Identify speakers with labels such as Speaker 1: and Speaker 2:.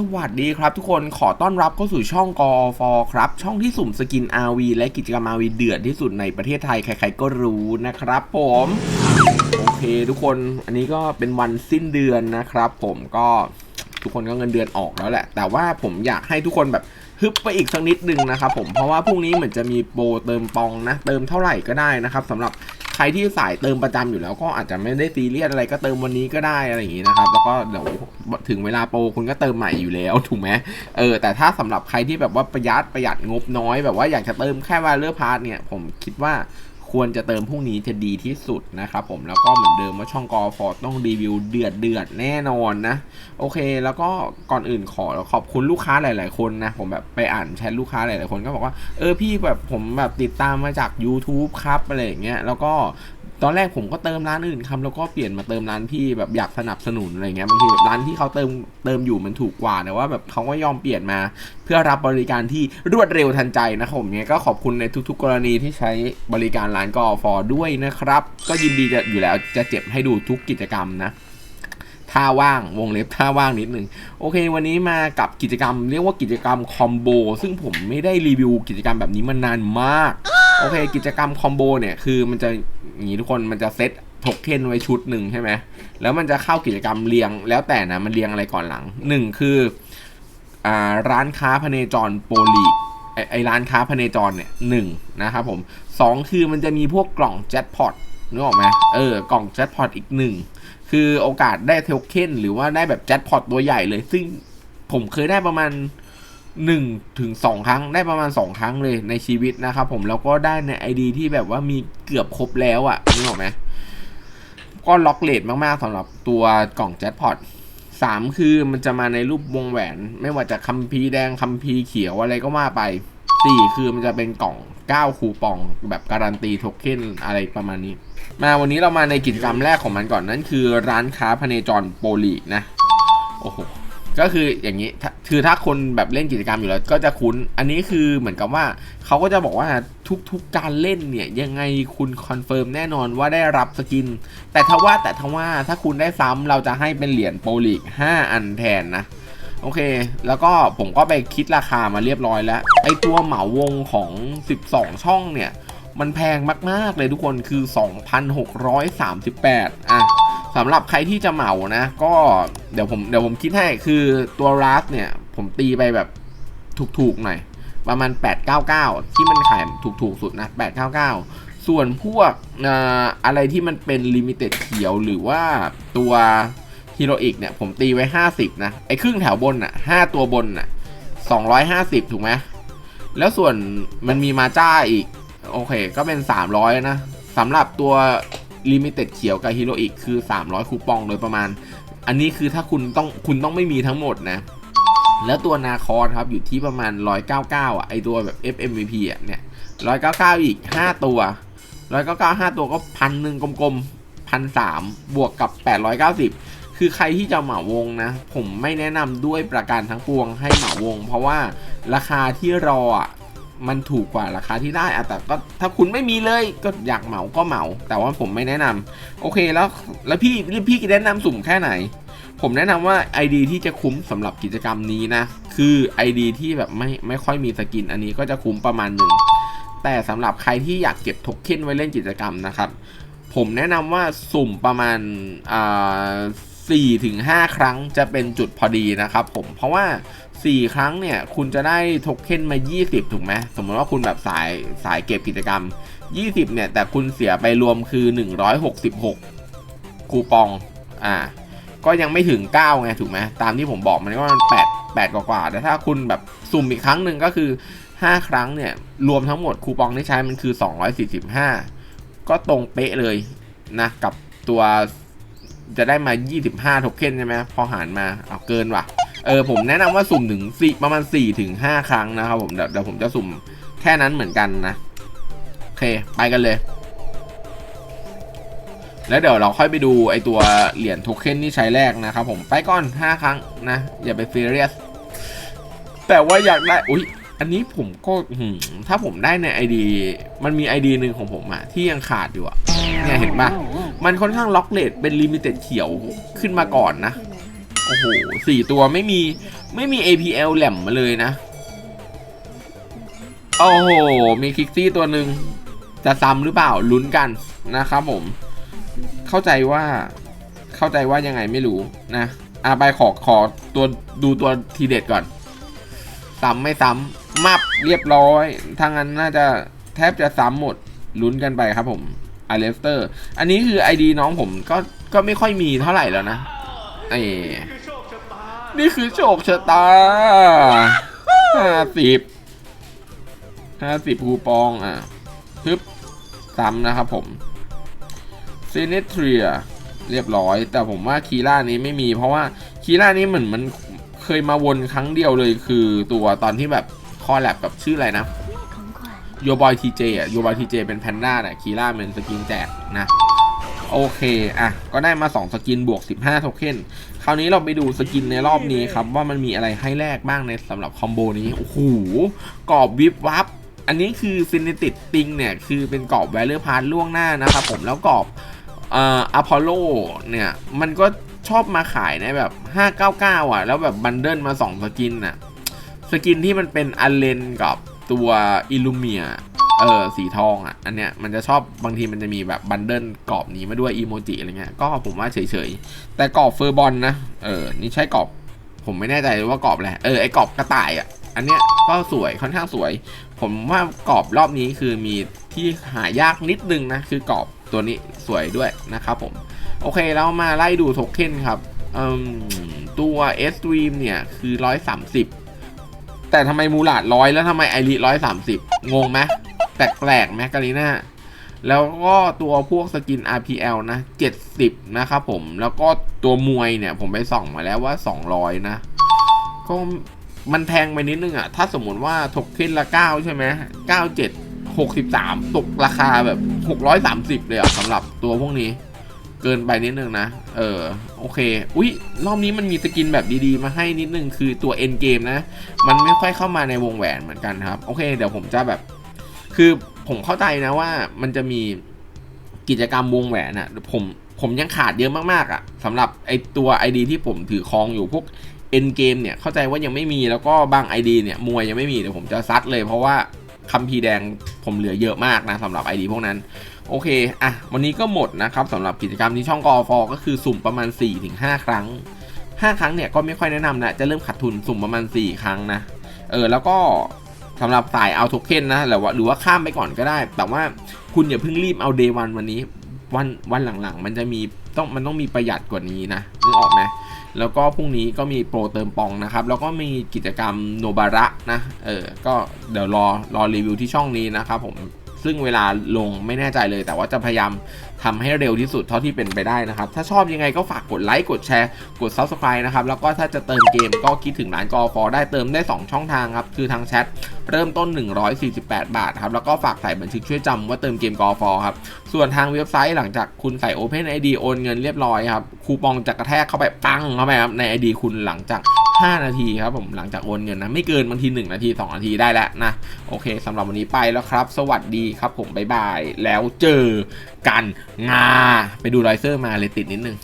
Speaker 1: สวัสดีครับทุกคนขอต้อนรับเข้าสู่ช่องกอฟอครับ ช่องที่สุ่มสกิน RV และกิจกรรม RV เดือดที่สุดในประเทศไทย ใครๆก็รู้นะครับผมโอเคทุกคนอันนี้ก็เป็นวันสิ้นเดือนนะครับผมก็ ทุกคนก็เงินเดือนออกแล้วแหละ แต่ว่าผมอยากให้ทุกคนแบบฮึบไปอีกสักนิดนึงนะครับผมเพราะว่าพรุ่งนี้เหมือนจะมีโปรเติมปองนะ เติมเท่าไหร่ก็ได้นะครับสำหรับใครที่สายเติมประจำอยู่แล้วก็อาจจะไม่ได้ซีเรียสอะไรก็เติมวันนี้ก็ได้อะไรอย่างนี้นะครับ แล้วก็เดี๋ยวถึงเวลาโปรคุณก็เติมใหม่อยู่แล้วถูกไหมเออแต่ถ้าสำหรับใครที่แบบว่าประหยัดประหยัดงบน้อยแบบว่าอยากจะเติมแค่วาเลอร์พาร์ทเนี่ยผมคิดว่า ควรจะเติมพรุ่งนี้จะดีที่สุดนะครับผมแล้วก็เหมือนเดิมว่าช่องกอฟอต้องรีวิวเดือดเดือดแน่นอนนะ โอเค แล้วก็ก่อนอื่นขอขอบคุณลูกค้าหลาย ๆ คนนะ ผมแบบไปอ่านแชทลูกค้าหลาย ๆ คนก็บอกว่า เออพี่แบบผมแบบติดตามมาจาก YouTube ครับอะไรอย่างเงี้ยแล้วก็ ตอนแรกผมก็เติมร้านอื่นครับแล้วก็เปลี่ยนมาเติมร้านพี่แบบอยากสนับสนุนอะไรเงี้ยบางทีแบบร้านที่เขาเติมเติมอยู่มันถูกกว่าแต่ว่าแบบเขาก็ยอมเปลี่ยนมา เพื่อรับบริการที่รวดเร็วทันใจนะครับผมเนี่ยก็ขอบคุณในทุก ๆ กรณีที่ใช้บริการร้านกอฟอด้วยนะครับ ก็ยินดีจะอยู่แล้วจะเจ็บให้ดูทุกกิจกรรมนะท่าว่างวงเล็บท่าว่างนิดหนึ่งโอเค วันนี้มากับกิจกรรม เรียกว่ากิจกรรมคอมโบซึ่งผมไม่ได้รีวิวกิจกรรมแบบนี้มานานมาก โอเค กิจกรรมคอมโบเนี่ย คือมันจะอย่างนี้ทุกคนมันจะเซตโทเค็นไว้ชุดหนึ่งใช่ไหมแล้วมันจะเข้ากิจกรรมเรียงแล้วแต่นะมันเรียงอะไรก่อนหลังหนึ่งคืออ่าร้านค้าพเนจรโปลีไอไอร้านค้าพเนจรเนี่ยหนึ่งนะครับผมสองคือมันจะมีพวกกล่องแจ็คพอตนึกออกไหมเออกล่องแจ็คพอตอีกหนึ่งคือโอกาสได้เทลเค็นหรือว่าได้แบบแจ็คพอตตัวใหญ่เลย ซึ่งผมเคยได้ประมาณ 1ถึง2ครั้งได้ประมาณ 2 ครั้งเลยในชีวิตนะครับผมแล้วก็ได้ใน ID ที่แบบว่ามีเกือบครบแล้วอะ่ะนึกออกไหมก็ล็อกเลทมาก ๆสำหรับตัวกล่องแจ็คพอตสามคือมันจะมาในรูปวงแหวน ไม่ว่าจะคัมภีแดงคัมภีเขียวอะไรก็ว่าไปสี่คือมันจะเป็นกล่อง 9 คูปอง แบบการันตีโทเค็นอะไรประมาณนี้ มาวันนี้เรามาในกิจกรรมแรกของมันก่อนนั่นคือร้านค้าพเนจรโปรลีนะ โอ้โห ก็คืออย่างนี้คือถ้าคนแบบเล่นกิจกรรมอยู่แล้ว ก็จะคุ้น อันนี้คือเหมือนกับว่าเขาก็จะบอกว่าทุกๆการเล่นเนี่ยยังไงคุณคอนเฟิร์มแน่นอนว่าได้รับสกิน แต่ถ้าว่าแต่ถ้าว่าถ้าคุณได้ซ้ำเราจะให้เป็นเหรียญโปรลีก5อันแทนนะโอเค แล้วก็ผมก็ไปคิดราคามาเรียบร้อยแล้ว ไอตัวเหมาวงของ 12 ช่องเนี่ย มันแพงมาก ๆ เลยทุกคนคือ 2,638 อะ สำหรับใครที่จะเหมานะ ก็เดี๋ยวผมเดี๋ยวผมคิดให้คือตัวรัสเนี่ย ผมตีไปแบบถูกๆหน่อย ประมาณ 899 ที่มันขายถูกๆสุดนะ 899 ส่วนพวกอออะไรที่มันเป็นลิมิเต็ดเขียวหรือว่าตัวฮีโรอีกเนี่ย ผมตีไว้ 50 นะ ไอ้ครึ่งแถวบนอะ 5 ตัวบนอะ 250 ถูกไหมแล้วส่วนมันมีมาจ้าอีก โอเค ก็เป็น 300 นะสำหรับตัว ลิมิเต็ดเขียวกับฮีโรอีกคือ 300 คูปองโดยประมาณ อันนี้คือถ้าคุณต้องคุณต้องไม่มีทั้งหมดนะ แล้วตัวนาคอสครับอยู่ที่ประมาณ 199 อะไอตัวแบบ FMVP อะเนี่ย 199 อีก 5 ตัว 199 5 ตัวก็พันหนึ่งกลมๆพันสามบวกกับ 890 คือใครที่จะเหมาวงนะ ผมไม่แนะนำด้วยประการทั้งปวงให้เหมาวง เพราะว่าราคาที่รออะ มันถูกกว่าราคาที่ได้อะแต่ก็ถ้าคุณไม่มีเลยก็อยากเหมาก็เหมา แต่ว่าผมไม่แนะนำโอเคแล้วแล้วพี่พี่แนะนำสุ่มแค่ไหน ผมแนะนำว่า ID ที่จะคุ้มสำหรับกิจกรรมนี้นะ คือ ID ที่แบบไม่ไม่ค่อยมีสกินอันนี้ก็จะคุ้มประมาณหนึ่งแต่สำหรับใครที่อยากเก็บโทเค็นไว้เล่นกิจกรรมนะครับ ผมแนะนำว่าสุ่มประมาณอ่า สี่ถึงห้าครั้งจะเป็นจุดพอดีนะครับผมเพราะว่า 4 ครั้งเนี่ยคุณจะได้โทเค็นมา 20 ถูกไหมสมมติว่าคุณแบบสายสายเก็บกิจกรรม 20 เนี่ย แต่คุณเสียไปรวมคือ 166 คูปองอ่าก็ยังไม่ถึง 9 ไง ถูกไหมตามที่ผมบอกมันก็มัน8 8กว่าๆแต่ถ้าคุณแบบสุ่มอีกครั้งหนึ่งก็คือ 5 ครั้งเนี่ย รวมทั้งหมดคูปองที่ใช้มันคือ 245 ก็ตรงเป๊ะเลยนะกับตัว จะได้มา 25 โทเค็นใช่ไหมพอหารมาเอาเกินว่ะ เออผมแนะนำว่าสุ่มถึงสี่ประมาณ4ถึง5ครั้งนะครับผมเดี๋ยวเดี๋ยวผมจะสุ่มแค่นั้นเหมือนกันนะ โอเค ไปกันเลย แล้วเดี๋ยวเราค่อยไปดูไอตัวเหรียญโทเค็นที่ใช้แรกนะครับผมไปก่อน 5 ครั้งนะ อย่าไปซีเรียสแต่ว่าอยากได้อุ้ยอันนี้ผมก็หืถ้าผมได้ใน ID มันมี ID หนึ่งของผมอะที่ยังขาดอยู่อะเนี่ยเห็นปะ มันค่อนข้างล็อกเลทเป็นลิมิเต็ดเขียวขึ้นมาก่อนนะ โอ้โหสี่ตัวไม่มีไม่มี APL แหลมมาเลยนะ โอ้โห มีคิกซี่ตัวหนึ่งจะซ้ำหรือเปล่าลุ้นกันนะครับผม เข้าใจว่าเข้าใจว่ายังไงไม่รู้นะอาไปขอขอตัวดูตัวทีเด็ดก่อน ซ้ำไม่ซ้ำมับเรียบร้อยทางนั้นน่าจะแทบจะซ้ำหมดลุ้นกันไปครับผม อเลสเตอร์ อันนี้คือ ID น้องผมก็ก็ไม่ค่อยมีเท่าไหร่แล้วนะเอนี่คือโชคชะตาห้าสิบห้าสิบคูปองอะทึบซ้ำนะครับผมเซเนเทรียเรียบร้อย แต่ผมว่าคีร่านี้ไม่มี เพราะว่าคีร่านี้เหมือนมันเคยมาวนครั้งเดียวเลยคือตัวตอนที่แบบคอแลบกับชื่ออะไรนะ。 โยบอยทีเจอะโยบอยทีเจเป็นแพนด้าเนี่ยคีร่าเป็นสกินแจกนะโอเค อะ ก็ได้มา 2 สกินบวก 15 โทเค็น คราวนี้เราไปดูสกินในรอบนี้ครับ ว่ามันมีอะไรให้แลกบ้างในสำหรับคอมโบนี้ โอ้โห กรอบวิบวับ อันนี้คือซิน e ติ t ติงเนี่ย คือเป็นกรอบแวลเลอร์พาร์ล่วงหน้านะครับผม แล้วกรอบอ่ออพอลโลเนี่ย มันก็ชอบมาขายในแบบ 599 อะ แล้วแบบบันเดิลมา 2 สกินอะ สกินที่มันเป็นอเลนกับ ตัวอิลูเมียเออสีทองอะ อันเนี้ยมันจะชอบบางทีมันจะมีแบบบันเดิลกรอบนี้มาด้วยอีโมจิอะไรเงี้ยก็ผมว่าเฉยๆ แต่กรอบเฟอร์บอลนะ เออ นี่ใช่กรอบ ผมไม่แน่ใจว่ากรอบอะไรเออไอกรอบกระต่ายอะ อันเนี้ยก็สวยค่อนข้างสวย ผมว่ากรอบรอบนี้คือมีที่หายากนิดนึงนะ คือกรอบตัวนี้สวยด้วยนะครับผม โอเคแล้วมาไล่ดูโทเค็นครับอืมตัว S Stream เนี่ยคือ 130 แต่ทำไมมูลาดร้อยแล้วทำไมไอริร้อยสามสิบงงไหมแปลกๆไหมกาลิน่าแล้วก็ตัวพวกสกิน RPL นะ 70 นะครับผม แล้วก็ตัวมวยเนี่ย ผมไปส่องมาแล้วว่า 200 นะ ก็มันแพงไปนิดนึงอะ่ะ ถ้าสมมติว่าถกเค็นละ 9 ใช่ไหม97 63 ตกราคาแบบ 630 เลยอะสำหรับตัวพวกนี้ เกินไปนิดนึงนะ เออ โอเค อุ้ยรอบนี้มันมีสกินแบบดีๆ มาให้นิดนึง คือตัวเอ็นเกมนะ มันไม่ค่อยเข้ามาในวงแหวนเหมือนกันครับ โอเค เดี๋ยวผมจะแบบ คือผมเข้าใจนะว่ามันจะมีกิจกรรมวงแหวนอะผมผมยังขาดเยอะมากๆอะสำหรับไอตัว ID ที่ผมถือครองอยู่พวกเอ็นเกมเนี่ย เข้าใจว่ายังไม่มีแล้วก็บาง ID เนี่ยมวยยังไม่มีเดี๋ยวผมจะซัดเลยเพราะว่าคัมภีร์แดงผมเหลือเยอะมากนะสำหรับ ID พวกนั้น โอเค อะ วันนี้ก็หมดนะครับสำหรับกิจกรรมที่ช่องกอฟก็คือสุ่มประมาณ 4-5 ครั้ง 5 ครั้งเนี่ยก็ไม่ค่อยแนะนำนะ จะเริ่มขาดทุนสุ่มประมาณ 4 ครั้งนะ เออ แล้วก็สำหรับสายเอาโทเค็นนะหรือว่าหรือว่าข้ามไปก่อนก็ได้ แต่ว่าคุณอย่าเพิ่งรีบเอาเดย์วันวันนี้ วันวันหลังๆ มันจะมีต้องมันต้องมีประหยัดกว่านี้นะนึกออกไหมแล้วก็พรุ่งนี้ก็มีโปรเติมปองนะครับ แล้วก็มีกิจกรรมโนบาระนะ เออ ก็เดี๋ยวรอรอรีวิวที่ช่องนี้นะครับผม ซึ่งเวลาลงไม่แน่ใจเลย แต่ว่าจะพยายามทำให้เร็วที่สุดเท่าที่เป็นไปได้นะครับ ถ้าชอบยังไงก็ฝากกดไลค์ กดแชร์ กด Subscribe นะครับ แล้วก็ถ้าจะเติมเกมก็คิดถึงร้านกอฟอได้เติมได้ 2 ช่องทางครับ คือทางแชทเริ่มต้น 148 บาทครับ แล้วก็ฝากใส่บันทึกช่วยจำว่าเติมเกมกอฟอครับ ส่วนทางเว็บไซต์หลังจากคุณใส่ Open ID โอนเงินเรียบร้อยครับ คูปองจะกระแทกเข้าไปปังเข้าไปครับใน ID คุณหลังจาก 5 นาทีครับผมหลังจากโอนเงินนะไม่เกินบางที 1 นาที 2 นาทีได้แล้วนะ โอเคสำหรับวันนี้ไปแล้วครับ สวัสดีครับผมบ๊ายบาย แล้วเจอกันงาไปดูไรเซอร์มาเลยติดนิดนึง